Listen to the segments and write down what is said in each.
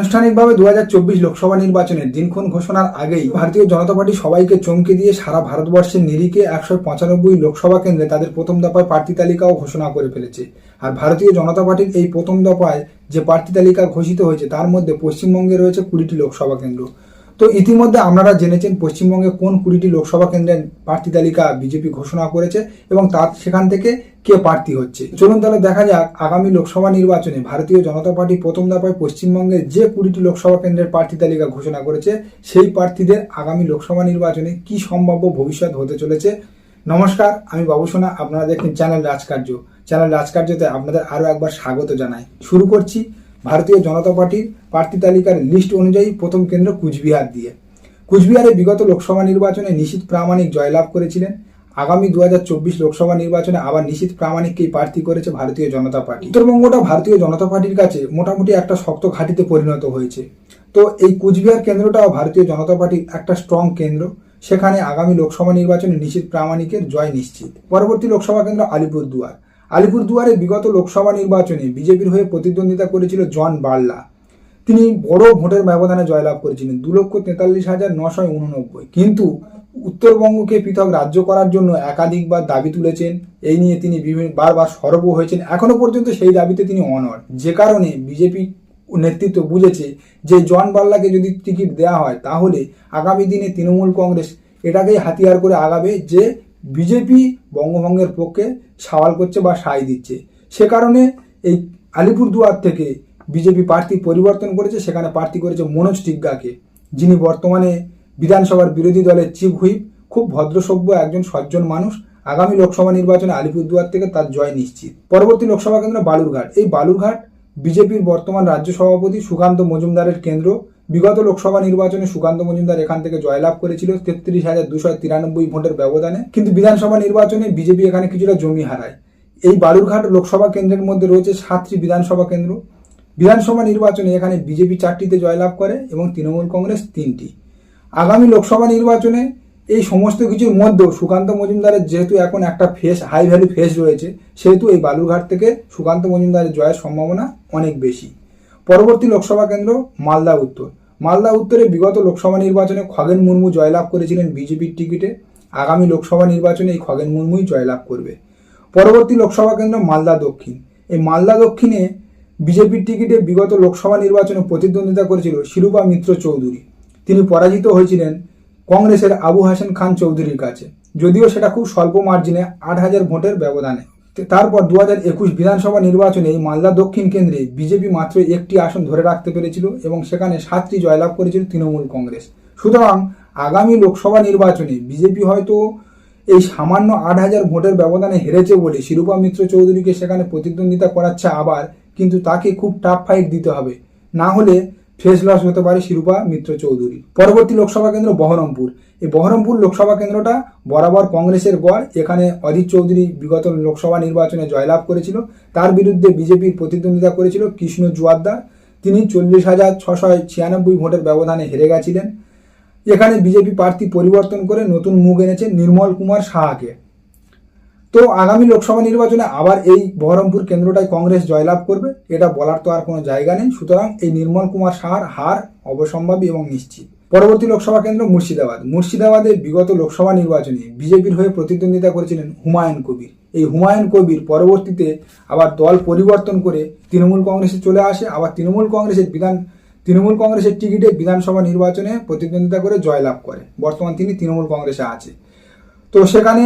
আনুষ্ঠানিকভাবে দুহাজার চব্বিশ লোকসভা নির্বাচনের দিনক্ষণ ঘোষণার আগেই ভারতীয় জনতা পার্টি সবাইকে চমকে দিয়ে সারা ভারতবর্ষের নিরিখে একশো পঁচানব্বই লোকসভা কেন্দ্রে তাদের প্রথম দফায় প্রার্থী তালিকাও ঘোষণা করে ফেলেছে। আর ভারতীয় জনতা পার্টির এই প্রথম দফায় যে প্রার্থী তালিকা ঘোষিত হয়েছে, তার মধ্যে পশ্চিমবঙ্গে রয়েছে কুড়িটি লোকসভা কেন্দ্র। তো ইতিমধ্যে আপনারা জেনেছেন পশ্চিমবঙ্গে কোন কুড়িটি লোকসভা কেন্দ্রের প্রার্থী তালিকা বিজেপি ঘোষণা করেছে এবং তার সেখান থেকে কে প্রার্থী হচ্ছে। চলুন তাহলে দেখা যাক আগামী লোকসভা নির্বাচনে ভারতীয় জনতা পার্টি প্রথম দফায় পশ্চিমবঙ্গের যে কুড়িটি লোকসভা কেন্দ্রের প্রার্থী তালিকা ঘোষণা করেছে, সেই প্রার্থীদের আগামী লোকসভা নির্বাচনে কি সম্ভাব্য ভবিষ্যৎ হতে চলেছে? নমস্কার, আমি বাবু সোনা, আপনারা দেখেন চ্যানেল রাজকার্য। চ্যানেল রাজকার্যতে আপনাদের আরও একবার স্বাগত জানাই। শুরু করছি ভারতীয় জনতা পার্টির প্রার্থী তালিকার লিস্ট অনুযায়ী প্রথম কেন্দ্র কুচবিহার দিয়ে। কুচবিহারে বিগত লোকসভা নির্বাচনে নিশীত প্রামাণিক জয়লাভ করেছিলেন। আগামী দু হাজার চব্বিশ লোকসভা নির্বাচনে আবার নিশীত প্রামাণিককেই প্রার্থী করেছে ভারতীয় জনতা পার্টি। উত্তরবঙ্গটা ভারতীয় জনতা পার্টির কাছে মোটামুটি একটা শক্ত ঘাঁটিতে পরিণত হয়েছে। তো এই কুচবিহার কেন্দ্রটাও ভারতীয় জনতা পার্টির একটা স্ট্রং কেন্দ্র। সেখানে আগামী লোকসভা নির্বাচনে নিশীত প্রামাণিকের জয় নিশ্চিত। পরবর্তী লোকসভা কেন্দ্র আলিপুরদুয়ার। আলিপুরদুয়ারে বিগত লোকসভা নির্বাচনে বিজেপির হয়ে প্রতিদ্বন্দ্বিতা করেছিল জন বার্লা। তিনি বড় ভোটের ব্যবধানে জয়লাভ করেছিলেন, দু লক্ষ তেতাল্লিশ হাজার নশো উননব্বই। কিন্তু উত্তরবঙ্গকে পৃথক রাজ্য করার জন্য একাধিকবার দাবি তুলেছেন, এই নিয়ে তিনি বিভিন্ন বারবার সরব হয়েছেন। এখনও পর্যন্ত সেই দাবিতে তিনি অনর যে কারণে বিজেপি নেতৃত্ব বুঝেছে যে জন বাল্লাকে যদি টিকিট দেওয়া হয়, তাহলে আগামী দিনে তৃণমূল কংগ্রেস এটাকেই হাতিয়ার করে আগাবে যে বিজেপি বঙ্গভঙ্গের পক্ষে সওয়াল করছে বা সায় দিচ্ছে। সে কারণে এই আলিপুরদুয়ার থেকে বিজেপি প্রার্থী পরিবর্তন করেছে, সেখানে প্রার্থী করেছে মনোজ টিগ্গাকে। যিনি বর্তমানে বিধানসভার বিরোধী দলের চিফ হুইপ, খুব ভদ্রসভ্য একজন সজ্জন মানুষ। আগামী লোকসভা নির্বাচনে আলিপুরদুয়ার থেকে তার জয় নিশ্চিত। পরবর্তী লোকসভা কেন্দ্র বালুরঘাট। এই বালুরঘাট বিজেপির বর্তমান রাজ্য সভাপতি সুকান্ত মজুমদারের কেন্দ্র। বিগত লোকসভা নির্বাচনে সুকান্ত মজুমদার এখান থেকে জয়লাভ করেছিল তেত্রিশ হাজার দুশো তিরানব্বই ভোটের ব্যবধানে। কিন্তু বিধানসভা নির্বাচনে বিজেপি এখানে কিছুটা জমি হারায়। এই বালুরঘাট লোকসভা কেন্দ্রের মধ্যে রয়েছে সাতটি বিধানসভা কেন্দ্র। বিধানসভা নির্বাচনে এখানে বিজেপি চারটিতে জয়লাভ করে এবং তৃণমূল কংগ্রেস তিনটি। আগামী লোকসভা নির্বাচনে এই সমস্ত কিছুর মধ্যেও সুকান্ত মজুমদারের যেহেতু এখন একটা ফেস হাই ভ্যালু ফেস রয়েছে, সেহেতু এই বালুরঘাট থেকে সুকান্ত মজুমদারের জয়ের সম্ভাবনা অনেক বেশি। পরবর্তী লোকসভা কেন্দ্র মালদা, উত্তর। মালদা উত্তরে বিগত লোকসভা নির্বাচনে খগেন মুর্মু জয়লাভ করেছিলেন বিজেপির টিকিটে। আগামী লোকসভা নির্বাচনে এই খগেন মুর্মুই জয়লাভ করবে। পরবর্তী লোকসভা কেন্দ্র মালদা দক্ষিণ। এই মালদা দক্ষিণে বিজেপির টিকিটে বিগত লোকসভা নির্বাচনে প্রতিদ্বন্দ্বিতা করেছিল শিরুপা মিত্র চৌধুরী। তিনি পরাজিত হয়েছিলেন কংগ্রেসের আবু হাসান খান চৌধুরীর কাছে। যদিও সেটা খুব স্বল্প মার্জিনে আট হাজার ভোটের ব্যবধানে। তারপর দু হাজার একুশ বিধানসভা নির্বাচনে মালদা দক্ষিণ কেন্দ্রে বিজেপি মাত্র একটি আসন ধরে রাখতে পেরেছিল এবং সেখানে সাতটি জয়লাভ করেছিল তৃণমূল কংগ্রেস। সুতরাং আগামী লোকসভা নির্বাচনে বিজেপি হয়তো এই সামান্য আট হাজার ভোটের ব্যবধানে হেরেছে বলে শিরূপা মিত্র চৌধুরীকে সেখানে প্রতিদ্বন্দ্বিতা করাচ্ছে আবার, কিন্তু তাকে খুব টাফ ফাইট দিতে হবে। না হলে ফেস লস হতে পারে শিরুপা মিত্র চৌধুরী। পরবর্তী লোকসভা কেন্দ্র বহরমপুর। এই বহরমপুর লোকসভা কেন্দ্রটা বরাবর কংগ্রেসের গড়, এখানে অজিত চৌধুরী বিগত লোকসভা নির্বাচনে জয়লাভ করেছিল। তার বিরুদ্ধে বিজেপির প্রতিদ্বন্দ্বিতা করেছিল কৃষ্ণ জুয়াদ্দার। তিনি চল্লিশ হাজার ছশো ছিয়ানব্বই ভোটের ব্যবধানে হেরে গেছিলেন। এখানে বিজেপি প্রার্থী পরিবর্তন করে নতুন মুখ এনেছে নির্মল কুমার সাহাকে। তো আগামী লোকসভা নির্বাচনে আবার এই বহরমপুর কেন্দ্রটায় কংগ্রেস জয়লাভ করবে, এটা বলার তো আর কোনো জায়গা নেই। সুতরাং এই নির্মল কুমার সাহার হার অবসম্ভাবী এবং নিশ্চিত। পরবর্তী লোকসভা কেন্দ্র মুর্শিদাবাদ। মুর্শিদাবাদে বিগত লোকসভা নির্বাচনে বিজেপির হয়ে প্রতিদ্বন্দ্বিতা করেছিলেন হুমায়ুন কবির। এই হুমায়ুন কবির পরবর্তীতে আবার দল পরিবর্তন করে তৃণমূল কংগ্রেসে চলে আসে, আবার তৃণমূল কংগ্রেসের বিধান তৃণমূল কংগ্রেসের টিকিটে বিধানসভা নির্বাচনে প্রতিদ্বন্দ্বিতা করে জয়লাভ করে। বর্তমান তিনি তৃণমূল কংগ্রেসে আছে। তো সেখানে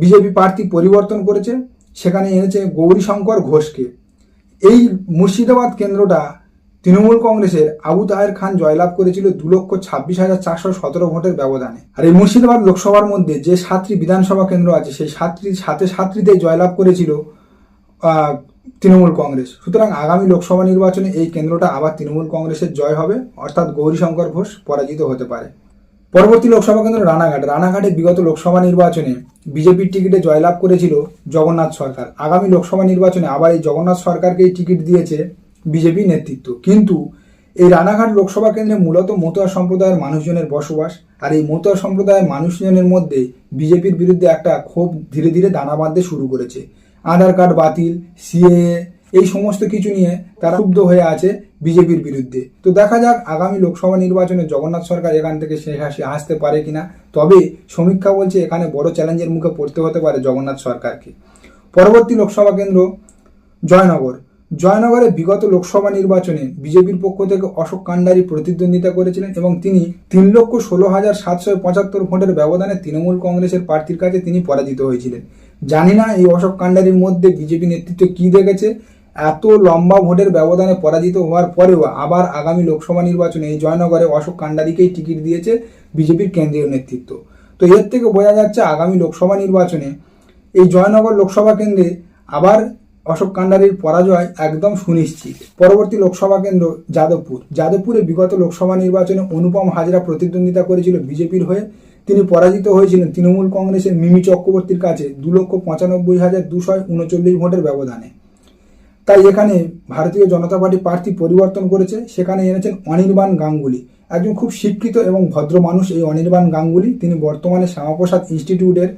বিজেপি প্রার্থী পরিবর্তন করেছে, সেখানে এনেছে গৌরীশঙ্কর ঘোষকে। এই মুর্শিদাবাদ কেন্দ্রটা তৃণমূল কংগ্রেসের আবু তাহের খান জয়লাভ করেছিল দু লক্ষ ছাব্বিশ হাজার চারশো সতেরো ভোটের ব্যবধানে। আর এই মুর্শিদাবাদ লোকসভার মধ্যে যে সাতটি বিধানসভা কেন্দ্র আছে, সেই সাতটি, সাথে সাতটিতেই জয়লাভ করেছিল তৃণমূল কংগ্রেস। সুতরাং আগামী লোকসভা নির্বাচনে এই কেন্দ্রটা আবার তৃণমূল কংগ্রেসের জয় হবে, অর্থাৎ গৌরীশঙ্কর ঘোষ পরাজিত হতে পারে। পরবর্তী লোকসভা কেন্দ্র রানাঘাট। রানাঘাটে বিগত লোকসভা নির্বাচনে বিজেপির টিকিটে জয়লাভ করেছিল জগন্নাথ সরকার। আগামী লোকসভা নির্বাচনে আবার এই জগন্নাথ সরকারকেই টিকিট দিয়েছে বিজেপি নেতৃত্ব। কিন্তু এই রানাঘাট লোকসভা কেন্দ্রে মূলত মতুয়া সম্প্রদায়ের মানুষজনের বসবাস আর এই মতুয়া সম্প্রদায়ের মানুষজনের মধ্যে বিজেপির বিরুদ্ধে একটা ক্ষোভ ধীরে ধীরে দানা বাঁধতে শুরু করেছে। আধার কার্ড বাতিল সিএ এই সমস্ত কিছু নিয়ে তারা ক্ষুব্ধ হয়ে আছে বিজেপির বিরুদ্ধে। তো দেখা যাক আগামী লোকসভা নির্বাচনে জগন্নাথ সরকার এখান থেকে শেষ হাসি আসতে পারে কিনা। তবে সমীক্ষা বলছে এখানে বড় চ্যালেঞ্জের মুখে পড়তে হতে পারে জগন্নাথ সরকারকে। পরবর্তী লোকসভা কেন্দ্র জয়নগর। জয়নগরে বিগত লোকসভা নির্বাচনে বিজেপির পক্ষ থেকে অশোক কান্ডারি প্রতিদ্বন্দ্বিতা করেছিলেন এবং তিনি তিন লক্ষ ষোলো হাজার সাতশো পঁচাত্তর ভোটের ব্যবধানে তৃণমূল কংগ্রেসের প্রার্থীর কাছে তিনি পরাজিত হয়েছিলেন। জানি না এই অশোক কান্ডারির মধ্যে বিজেপি নেতৃত্ব কি দেখেছে। এত লম্বা ভোটের ব্যবধানে পরাজিত হওয়ার পরেও আবার আগামী লোকসভা নির্বাচনে এই জয়নগরে অশোক কান্ডারিকেই টিকিট দিয়েছে বিজেপির কেন্দ্রীয় নেতৃত্ব। তো এর থেকে বোঝা যাচ্ছে আগামী লোকসভা নির্বাচনে এই জয়নগর লোকসভা কেন্দ্রে আবার অশোক কান্ডারির পরাজয় একদম সুনিশ্চিত। পরবর্তী লোকসভা কেন্দ্র যাদবপুর। যাদবপুরে বিগত লোকসভা নির্বাচনে অনুপম হাজরা প্রতিদ্বন্দ্বিতা করেছিল বিজেপির হয়ে। তিনি পরাজিত হয়েছিলেন তৃণমূল কংগ্রেসের মিমি চক্রবর্তীর কাছে দু লক্ষ পঁচানব্বই হাজার দুশো উনচল্লিশ ভোটের ব্যবধানে। তাই এখানে ভারতীয় জনতা পার্টি প্রার্থী পরিবর্তন করেছে। সেখানে এনেছেন অনির্বাণ গাঙ্গুলি। একজন খুব শিক্ষিত এবং ভদ্র মানুষ এই অনির্বাণ গাঙ্গুলি। তিনি বর্তমানে শ্যামাপ্রসাদ ইনস্টিটিউটের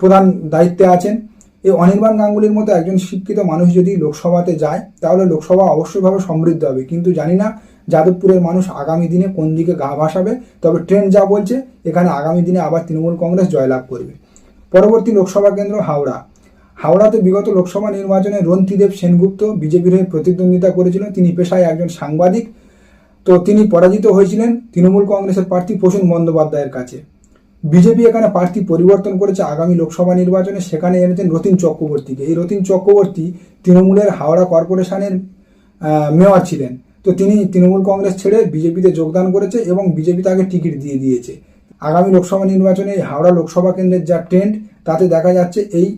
প্রধান দায়িত্বে আছেন। এই অনির্বাণ গাঙ্গুলির মতো একজন শিক্ষিত মানুষ যদি লোকসভাতে যায়, তাহলে লোকসভা অবশ্যইভাবে সমৃদ্ধ হবে। কিন্তু জানি না যাদবপুরের মানুষ আগামী দিনে কোন দিকে গা ভাসাবে। তবে ট্রেন্ড যা বলছে, এখানে আগামী দিনে আবার তৃণমূল কংগ্রেস জয়লাভ করবে। পরবর্তী লোকসভা কেন্দ্র হাওড়া। হাওড়াতে বিগত লোকসভা নির্বাচনে রন্তিদেব সেনগুপ্ত বিজেপির হয়ে প্রতিদ্বন্দ্বিতা করেছিলেন। তিনি পেশায় একজন সাংবাদিক। তো তিনি পরাজিত হয়েছিলেন তৃণমূল কংগ্রেসের প্রার্থী প্রসূন বন্দ্যোপাধ্যায়ের কাছে। বিজেপি এখানে প্রার্থী পরিবর্তন করেছে আগামী লোকসভা নির্বাচনে। সেখানে এনেছেন রতিন চক্রবর্তীকে। এই রতিন চক্রবর্তী তৃণমূলের হাওড়া কর্পোরেশনের মেয়র ছিলেন। তো তিনি তৃণমূল কংগ্রেস ছেড়ে বিজেপিতে যোগদান করেছে এবং বিজেপি তাকে টিকিট দিয়ে দিয়েছে। আগামী লোকসভা নির্বাচনে হাওড়া লোকসভা কেন্দ্রের যা ট্রেন্ড, তাতে দেখা যাচ্ছে এই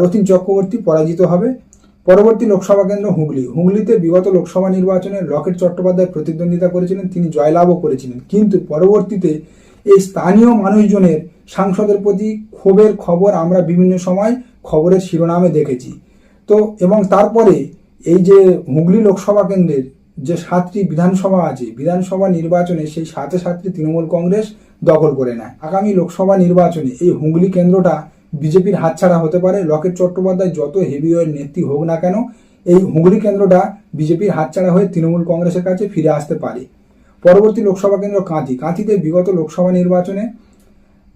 রতিন চক্রবর্তী পরাজিত হবে। পরবর্তী লোকসভা কেন্দ্র হুগলি। হুগলিতে বিগত লোকসভা নির্বাচনে লকেট চট্টোপাধ্যায় প্রতিদ্বন্দ্বিতা করেছিলেন, তিনি জয়লাভও করেছিলেন। কিন্তু পরবর্তীতে এই স্থানীয় মানুষজনের, সাংসদের প্রতি ক্ষোভের খবর আমরা বিভিন্ন সময় খবরের শিরোনামে দেখেছি। তো এবং তারপরে এই যে হুগলি লোকসভা কেন্দ্রের যে সাতটি বিধানসভা আছে, বিধানসভা নির্বাচনে সেই সাথে সাতটি তৃণমূল কংগ্রেস দখল করে নেয়। আগামী লোকসভা নির্বাচনে এই হুগলি কেন্দ্রটা বিজেপির হাতছাড়া হতে পারে। লকেট চট্টোপাধ্যায় যত হেভি হেভিওয়ের নেত্রী হোক না কেন, এই হুগলি কেন্দ্রটা বিজেপির হাতছাড়া হয়ে তৃণমূল কংগ্রেসের কাছে ফিরে আসতে পারে। পরবর্তী লোকসভা কেন্দ্র কাঁথি। কাঁথিতে বিগত লোকসভা নির্বাচনে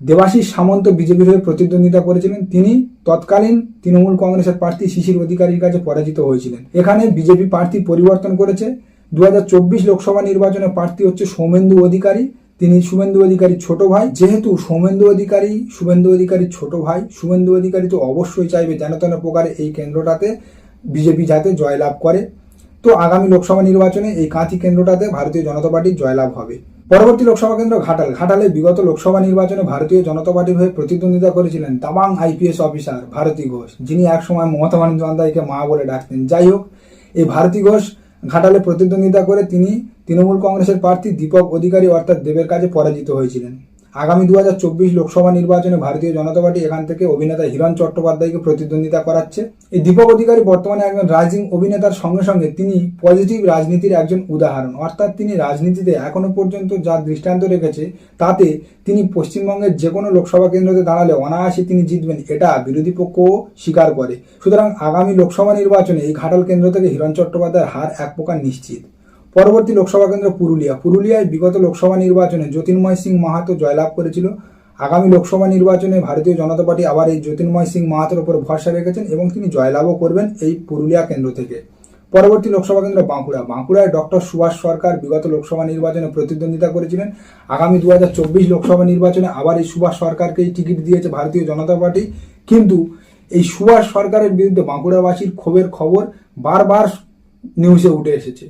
দেবাশিস সামন্ত বিজেপির হয়ে প্রতিদ্বন্দ্বিতা করেছিলেন। তিনি তৎকালীন তৃণমূল কংগ্রেসের প্রার্থী শিশির অধিকারীর কাছে পরাজিত হয়েছিলেন। এখানে বিজেপি প্রার্থী পরিবর্তন করেছে। দু হাজার চব্বিশ লোকসভা নির্বাচনে প্রার্থী হচ্ছে সৌমেন্দু অধিকারী। তিনি শুভেন্দু অধিকারীর ছোট ভাই যেহেতু সৌমেন্দু অধিকারী শুভেন্দু অধিকারীর ছোট ভাই শুভেন্দু অধিকারী তো অবশ্যই চাইবে যেন তেন প্রকারে এই কেন্দ্রটাতে বিজেপি যাতে জয়লাভ করে তো আগামী লোকসভা নির্বাচনে এই কাঁথি কেন্দ্রটাতে ভারতীয় জনতা পার্টির জয়লাভ হবে পরবর্তী লোকসভা কেন্দ্র ঘাটাল ঘাটালে বিগত লোকসভা নির্বাচনে ভারতীয় জনতা পার্টির হয়ে প্রতিদ্বন্দ্বিতা করেছিলেন তাবাং আইপিএস অফিসার ভারতী ঘোষ যিনি একসময় মমতা বন্দ্যোপাধ্যায়কে মা বলে ডাকতেন যাই হোক এই ভারতী ঘোষ ঘাটালে প্রতিদ্বন্দ্বিতা করে তিনি তৃণমূল কংগ্রেসের প্রার্থী দীপক অধিকারী অর্থাৎ দেবের কাছে পরাজিত হয়েছিলেন। আগামী দু হাজার চব্বিশ লোকসভা নির্বাচনে ভারতীয় জনতা পার্টি এখান থেকে অভিনেতা হিরণ চট্টোপাধ্যায়কে প্রতিদ্বন্দ্বিতা করাচ্ছে। এই দীপক অধিকারী বর্তমানে একজন রাইজিং অভিনেতার সঙ্গে সঙ্গে তিনি পজিটিভ রাজনীতির একজন উদাহরণ। অর্থাৎ তিনি রাজনীতিতে এখনও পর্যন্ত যা দৃষ্টান্ত রেখেছে, তাতে তিনি পশ্চিমবঙ্গের যে কোনো লোকসভা কেন্দ্রতে দাঁড়ালে অনায়াসে তিনি জিতবেন। এটা বিরোধী পক্ষও স্বীকার করে। সুতরাং আগামী লোকসভা নির্বাচনে এই ঘাটাল কেন্দ্র থেকে হিরণ চট্টোপাধ্যায়ের হার এক প্রকার নিশ্চিত। পরবর্তী লোকসভা কেন্দ্র পুরুলিয়া। পুরুলিয়ায় বিগত লোকসভা নির্বাচনে জ্যোতির্ময় সিং মাহাতো জয়লাভ করেছিল। আগামী লোকসভা নির্বাচনে ভারতীয় জনতা পার্টি আবার এই জ্যোতির্ময় সিং মাহাতোর উপর ভরসা রেখেছেন এবং তিনি জয়লাভও করবেন এই পুরুলিয়া কেন্দ্র থেকে। পরবর্তী লোকসভা কেন্দ্র বাঁকুড়া। বাঁকুড়ায় ডক্টর সুভাষ সরকার বিগত লোকসভা নির্বাচনে প্রতিদ্বন্দ্বিতা করেছিলেন। আগামী দু হাজার চব্বিশ লোকসভা নির্বাচনে আবার এই সুভাষ সরকারকেই টিকিট দিয়েছে ভারতীয় জনতা পার্টি। কিন্তু এই সুভাষ সরকারের বিরুদ্ধে বাঁকুড়াবাসীর ক্ষোভের খবর বারবার নিউজে উঠে এসেছে।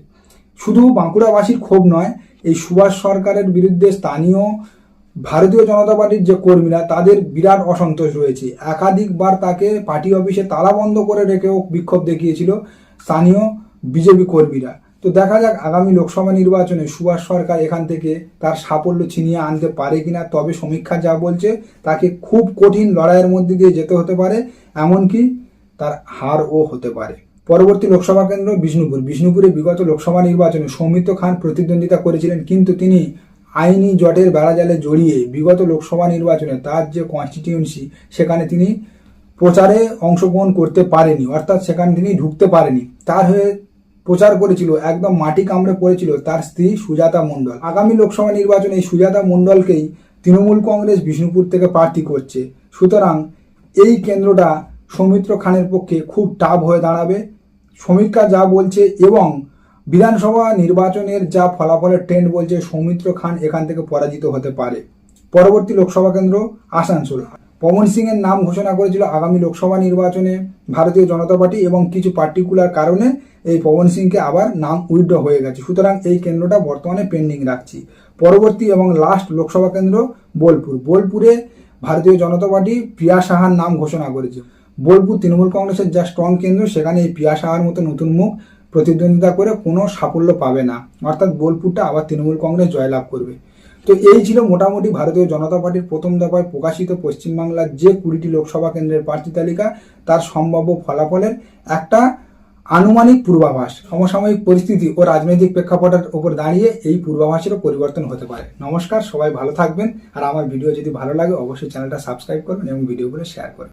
শুধু বাঁকুড়াবাসীর ক্ষোভ নয়, এই সুভাষ সরকারের বিরুদ্ধে স্থানীয় ভারতীয় জনতা পার্টির যে কর্মীরা, তাদের বিরাট অসন্তোষ রয়েছে। একাধিকবার তাকে পার্টি অফিসে তালা বন্ধ করে রেখেও বিক্ষোভ দেখিয়েছিল স্থানীয় বিজেপি কর্মীরা। তো দেখা যাক আগামী লোকসভা নির্বাচনে সুভাষ সরকার এখান থেকে তার সাফল্য ছিনিয়ে আনতে পারে কিনা। তবে সমীক্ষা যা বলছে, তাকে খুব কঠিন লড়াইয়ের মধ্যে দিয়ে যেতে হতে পারে, এমনকি তার হারও হতে পারে। পরবর্তী লোকসভা কেন্দ্র বিষ্ণুপুর। বিষ্ণুপুরে বিগত লোকসভা নির্বাচনে সৌমিত্র খান প্রতিদ্বন্দ্বিতা করেছিলেন, কিন্তু তিনি আইনি জটের বেড়াজালে জড়িয়ে বিগত লোকসভা নির্বাচনে তার যে কনস্টিটিউয়েন্সি সেখানে তিনি প্রচারে অংশগ্রহণ করতে পারেনি, অর্থাৎ সেখানে তিনি ঢুকতে পারেনি। তার হয়ে প্রচার করেছিল, একদম মাটি কামড়ে পড়েছিল তার স্ত্রী সুজাতা মণ্ডল। আগামী লোকসভা নির্বাচনে সুজাতা মণ্ডলকেই তৃণমূল কংগ্রেস বিষ্ণুপুর থেকে প্রার্থী করছে। সুতরাং এই কেন্দ্রটা সৌমিত্র খানের পক্ষে খুব টাফ হয়ে দাঁড়াবে। সমীক্ষা যা বলছে এবং বিধানসভা নির্বাচনের যা ফলাফলের ট্রেন্ড বলছে, সৌমিত্র খান এখান থেকে পরাজিত হতে পারে। পরবর্তী লোকসভা কেন্দ্র আসানসোল। পবন সিং এর নাম ঘোষণা করেছিল আগামী লোকসভা নির্বাচনে ভারতীয় জনতা পার্টি এবং কিছু পার্টিকুলার কারণে এই পবন সিংকে আবার নাম উইথড্র হয়ে গেছে। সুতরাং এই কেন্দ্রটা বর্তমানে পেন্ডিং রাখছি। পরবর্তী এবং লাস্ট লোকসভা কেন্দ্র বোলপুর। বোলপুরে ভারতীয় জনতা পার্টি প্রিয়া সাহার নাম ঘোষণা করেছে। বোলপুর তৃণমূল কংগ্রেসের যা স্ট্রং কেন্দ্র, সেখানে এই প্রিয়া সাহার মতো নতুন মুখ প্রতিদ্বন্দ্বিতা করে কোনো সাফল্য পাবে না। অর্থাৎ বোলপুরটা আবার তৃণমূল কংগ্রেস জয়লাভ করবে। তো এই ছিল মোটামুটি ভারতীয় জনতা পার্টির প্রথম দফায় প্রকাশিত পশ্চিমবাংলার যে কুড়িটি লোকসভা কেন্দ্রের প্রার্থী তালিকা, তার সম্ভাব্য ফলাফলের একটা আনুমানিক পূর্বাভাস। সমসাময়িক পরিস্থিতি ও রাজনৈতিক প্রেক্ষাপটের উপর দাঁড়িয়ে এই পূর্বাভাসেরও পরিবর্তন হতে পারে। নমস্কার, সবাই ভালো থাকবেন। আর আমার ভিডিও যদি ভালো লাগে, অবশ্যই চ্যানেলটা সাবস্ক্রাইব করবেন এবং ভিডিওগুলো শেয়ার করবেন।